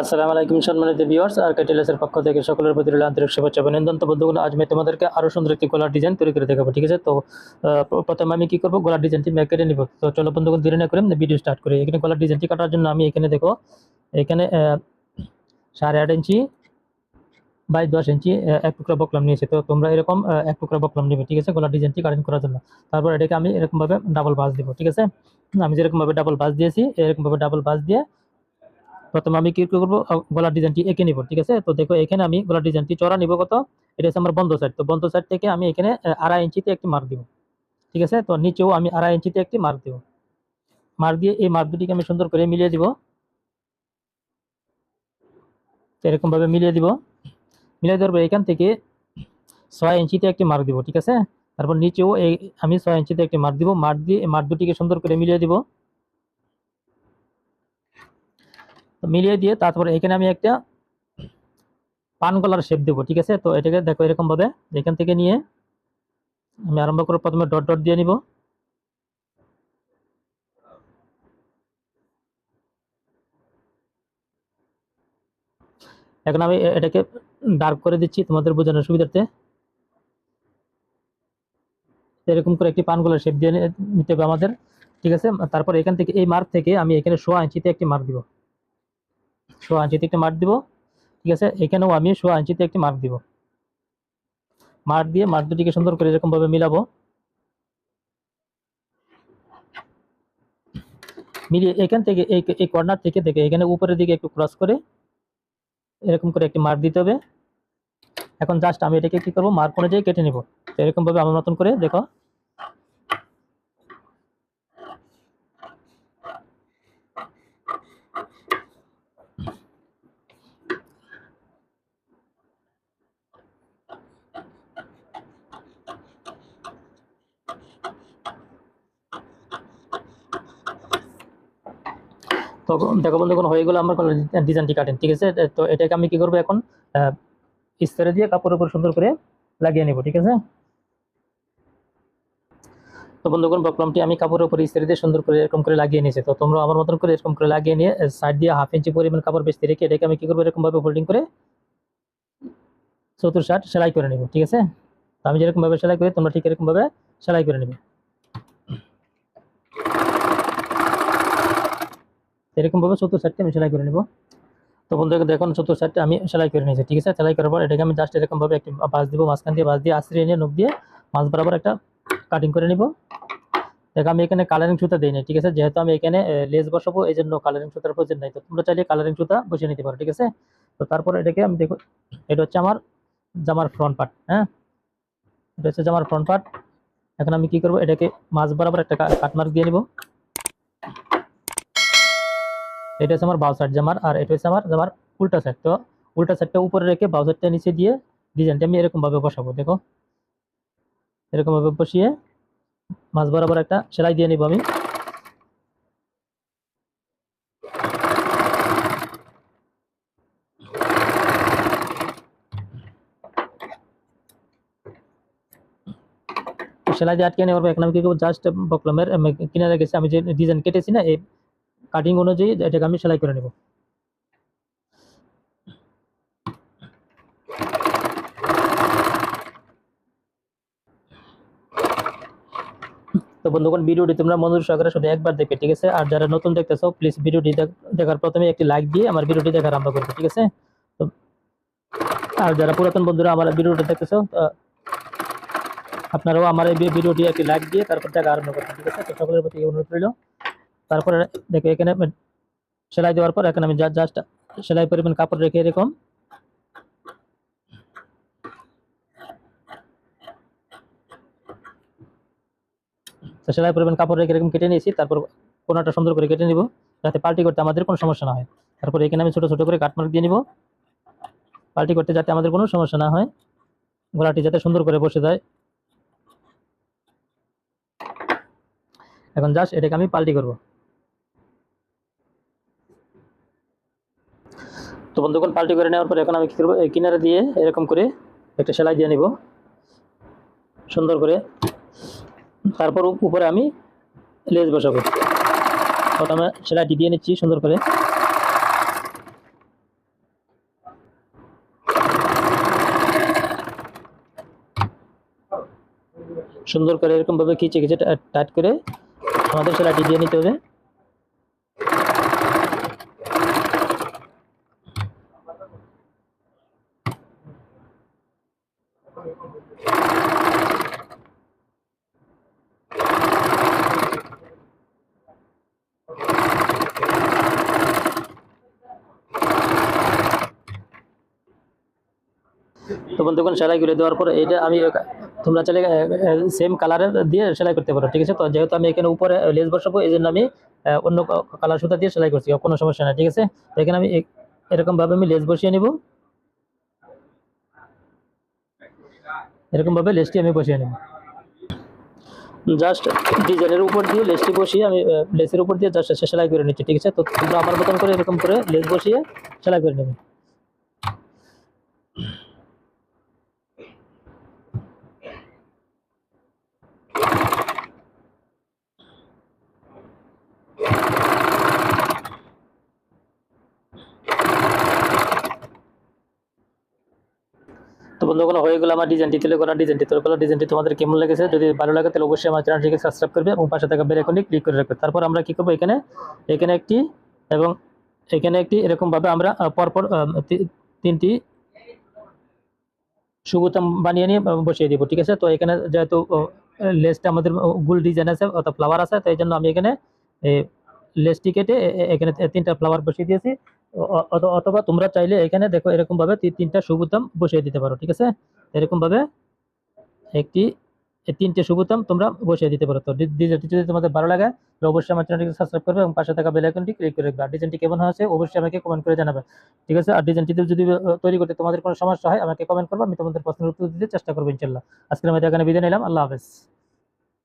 আসসালামু আলাইকুম সম্মানিত ভিউয়ার্স আর কেটেলেসের পক্ষ থেকে সকলের প্রতি আন্তরিক শুভেচ্ছা অভিনন্দন তো বন্ধুগণ, আজ আমি তোমাদেরকে আরও সুন্দর একটি গলার ডিজাইন তৈরি করে দেখাবো, ঠিক আছে? তো প্রথমে আমি কি করব? গলার ডিজাইনটি মেক কেটে নিব। তো চলো বন্ধুগণ দেরি না করে ভিডিও স্টার্ট করি। এখানে গলার ডিজাইনটি কাটার জন্য আমি এখানে দেখো, এখানে সাড়ে আট ইঞ্চি বাই দশ ইঞ্চি এক টুকরা বকলাম নিয়েছি। তো তোমরা এরকম এক টুকরা বকলাম নেবে, ঠিক আছে? গলার ডিজাইনটি কাটিং করার জন্য। তারপর এটাকে আমি এরকমভাবে ডাবল বাস দিব, ঠিক আছে? আমি যেরকমভাবে ডাবল বাস দিয়েছি, এরকমভাবে ডাবল বাস দিয়ে প্রথমে আমি কি করব? গলার ডিজাইনটি এঁকে নিব, ঠিক আছে? তো দেখো, এখানে আমি গলার ডিজাইনটি চড়া নিব কত? এটা হচ্ছে আমার বন্ধ সাইড তো বন্ধ সাইড থেকে আমি এখানে আড়াই ইঞ্চিতে একটি মার্ক দিব, ঠিক আছে? তো নিচেও আমি আড়াই ইঞ্চিতে একটি মার্ক দিব। মার্ক দিয়ে এই মার্ক দুটিকে আমি সুন্দর করে মিলিয়ে দিব। তো এরকম ভাবে মিলিয়ে দিব। মিলিয়ে দেওয়ার এখান থেকে ছয় ইঞ্চিতে একটি মার্ক দিব, ঠিক আছে? তারপর নিচেও এই, আমি ছয় ইঞ্চিতে একটি মার্ক দিব। মার্ক দিয়ে মার্ক দুটিকে সুন্দর করে মিলিয়ে দিব। মিলিয়ে দিয়ে তারপরে এখানে আমি একটা পান গলার শেপ দেবো, ঠিক আছে? তো এটাকে দেখো এরকম ভাবে এখান থেকে নিয়ে আমি আরম্ভ করে প্রথমে ডট ডট দিয়ে নিব। এখন আমি এটাকে ডার্ক করে দিচ্ছি তোমাদের বোঝানোর সুবিধার্থে। এরকম করে একটি পান গলার শেপ দিয়ে নিতে হবে আমাদের, ঠিক আছে? তারপর এখান থেকে এই মার্ক থেকে আমি এখানে শোয়া ইঞ্চিতে একটি মার্ক দিব। সোয়া ইঞ্চিতে একটি মার্ক দিব, ঠিক আছে? এখানেও আমি সোয়া ইঞ্চিতে একটি মার্ক দিব। মার্ক দিয়ে মার্ক দুটিকে সুন্দর করে এরকম ভাবে মিলাবো। মিলিয়ে এখান থেকে এই এই কর্নার থেকে দেখে এখানে উপরের দিকে একটু ক্রস করে এরকম করে একটি মার্ক দিতে হবে। এখন জাস্ট আমি এটাকে কি করব? মার্ক অনুযায়ী কেটে নিব। তো এরকম ভাবে আমার মতন করে দেখো। তো দেখো বন্ধুগণ, হয়ে গেলো আমার ডিজাইনটি কাটেন ঠিক আছে? তো এটাকে আমি কি করব এখন? স্তরে দিয়ে কাপড়ের উপর সুন্দর করে লাগিয়ে নেব, ঠিক আছে? তো বন্ধুগণ, বকলামটি আমি কাপড়ের উপর স্তরে দিয়ে সুন্দর করে এরকম করে লাগিয়ে নিয়েছি। তো তোমরা আমার মতন করে এরকম করে লাগিয়ে নিয়ে সাইড দিয়ে হাফ ইঞ্চি পরিমাণ কাপড় বেশি রেখে এটাকে আমি কি করব এরকম ভাবে ফোল্ডিং করে চতুর শার্ট সেলাই করে নেব, ঠিক আছে? তো আমি যেরকম ভাবে সেলাই করি, তোমরা ঠিক এরকম ভাবে সেলাই করে নেবে। এরকম ভাবে চতুর সাইডটা আমি সেলাই করে নেব। তো বন্ধুকে দেখুন চতুর সাইডটা আমি সেলাই করে নিয়েছি, ঠিক আছে? সেলাই করার পর এটাকে আমি জাস্ট এরকম ভাবে একটি বাস দিব, মাঝখান দিয়ে বাস দিয়ে আশ্রিয়ে নিয়ে, নখ দিয়ে মাছ বরাবর একটা কাটিং করে নিব। দেখো, আমি এখানে কালারিং সুতা দিই ঠিক আছে? যেহেতু আমি এখানে লেস বসাবো, এই জন্য কালারিং সুতার প্রয়োজন নাই। তো তোমরা চাইলে কালারিং সুতা বসিয়ে নিতে পারো, ঠিক আছে? তো তারপর এটাকে আমি দেখো, এটা হচ্ছে আমার জামার ফ্রন্ট পার্ট হ্যাঁ? এটা হচ্ছে জামার ফ্রন্ট পার্ট এখন আমি কি করব? এটাকে মাছ বরাবর একটা কাটমার্ক দিয়ে নিব। এটা আমার বাউ সাইড জামার আর এটা আমার জামার উল্টা সাইড তো উল্টা সাইডটা উপরে রেখে বাউ সাইডটা নিচে দিয়ে ডিজাইনটা আমি এরকম ভাবে বসাবো, দেখো। এরকম ভাবে বসিয়ে মাছ বরাবর একটা সেলাই দিয়ে নিব আমি। সেলাই দিয়ে আটকে নেওয়ার পর এখন আমি কি করব? জাস্ট বকলমের কিনারে গেছে, আমি যে ডিজাইন কেটেছি না, এই কাটিং অনুযায়ী এটাকে আমি সেলাই করে নেব। তো বন্ধুগণ, ভিডিওটি তোমরা মনোযোগ সহকারে শুধু একবার দেখবে, ঠিক আছে? আর যারা নতুন দেখতেছো প্লিজ ভিডিওটি দেখার প্রথমে একটি লাইক দিয়ে আমার ভিডিওটি দেখা আরম্ভ করবে, ঠিক আছে? তো আর যারা পুরাতন বন্ধুরা আমার ভিডিওটি দেখতেছো আপনারাও আমার এই ভিডিওটি একটি লাইক দিয়ে তারপর দেখা আরম্ভ করবেন, ঠিক আছে? তো সকলের প্রতি অনুরোধ রইল। তারপরে দেখো এখানে সেলাই দেওয়ার পর এখন আমি জাস্ট সেলাই পরিমাণ কাপড় রেখে এরকম। তো সেলাই পরিমাণ কাপড় রেখে এরকম কেটে নিয়েছি, তারপর কোনোটা সুন্দর করে কেটে নিব, যাতে পাল্টি করতে আমাদের কোনো সমস্যা না হয়। তারপর এখানে আমি ছোট ছোট করে কাটমার্ক দিয়ে নিব, পাল্টি করতে যাতে আমাদের কোনো সমস্যা না হয়, গলাটি যাতে সুন্দর করে বসে যায়। এখন জাস্ট এটাকে আমি পাল্টি করব। তো বন্ধুগণ, পাল্টি করে নেওয়ার পর এখন আমি কী করব? এই কিনারে দিয়ে এরকম করে একটা সেলাই দিয়ে নিব। সুন্দর করে। তারপর উপরে আমি লেজ বসাবো। প্রথমে সেলাইটি দিয়ে নিচ্ছি সুন্দর করে। সুন্দর করে এরকমভাবে খিচে খিচে টাইট করে আমাদের সেলাইটি দিয়ে নিতে হবে। বন্ধুগণ সেলাই করে দেওয়ার পর এটা আমি, তোমরা চাইলে সেম কালারের দিয়ে সেলাই করতে পারো, ঠিক আছে? তো যেহেতু আমি এখানে উপরে লেস বসাবো, এই জন্য আমি অন্য কালার সুতা দিয়ে সেলাই করছি, কোনো সমস্যা নাই, ঠিক আছে? তো এখানে আমি এরকমভাবে আমি লেস বসিয়ে নিব। এরকমভাবে লেসটি আমি বসিয়ে নেব। জাস্ট ডিজাইনের উপর দিয়ে লেসটি বসিয়ে আমি লেসের উপর দিয়ে জাস্ট সেলাই করে নিচ্ছি, ঠিক আছে? তো আমার মতন করে এরকম করে লেস বসিয়ে সেলাই করে নেবে। তো বন্ধুগুলো হয়ে গেলো আমার ডিজাইনটি তুলে করা ডিজাইনটি তৈরি করা ডিজাইনটি তোমাদের কেমন লেগেছে? যদি ভালো লাগে, তাহলে অবশ্যই আমার চ্যানেলটিকে সাবস্ক্রাইব করবে এবং পাশে থাকা বেল আইকনটি ক্লিক করে রাখবে। তারপর আমরা কি করব এখানে? এখানে একটি এবং এখানে একটি এরকমভাবে আমরা পরপর তিনটি সুগুতাম বানিয়ে নিয়ে বসিয়ে দিব, ঠিক আছে? তো এখানে যেহেতু লেসটা আমাদের গুল ডিজাইন আছে, অর্থাৎ ফ্লাওয়ার আছে তো এই জন্য আমি এখানে লেসটি কেটে এখানে তিনটা ফ্লাওয়ার বসিয়ে দিয়েছি। অথবা তোমরা চাইলে এখানে দেখো এরকম ভাবে তিনটা সুগুতাম বসিয়ে দিতে পারো, ঠিক আছে? এরকম ভাবে একটি তিনটে সুগুতাম তোমরা বসিয়ে দিতে পারো। তো ডিজাইনটি যদি তোমাদের ভালো লাগে, তাহলে অবশ্যই আমার চ্যানেলটিকে সাবস্ক্রাইব করবে এবং পাশে থাকা বেল আইকনটি ক্লিক করে রাখবে। আর ডিজাইনটি কেমন হয়েছে, অবশ্যই আমাকে কমেন্ট করে জানাবে, ঠিক আছে? আর ডিজাইনটিতে যদি তৈরি করতে তোমাদের কোনো সমস্যা হয়, আমাকে কমেন্ট করবে, আমি তোমাদের প্রশ্নের উত্তর দিতে চেষ্টা করব ইনশাল্লাহ আজকের মধ্যে এখানে বিদায় নিলাম, আল্লাহ হাফেজ।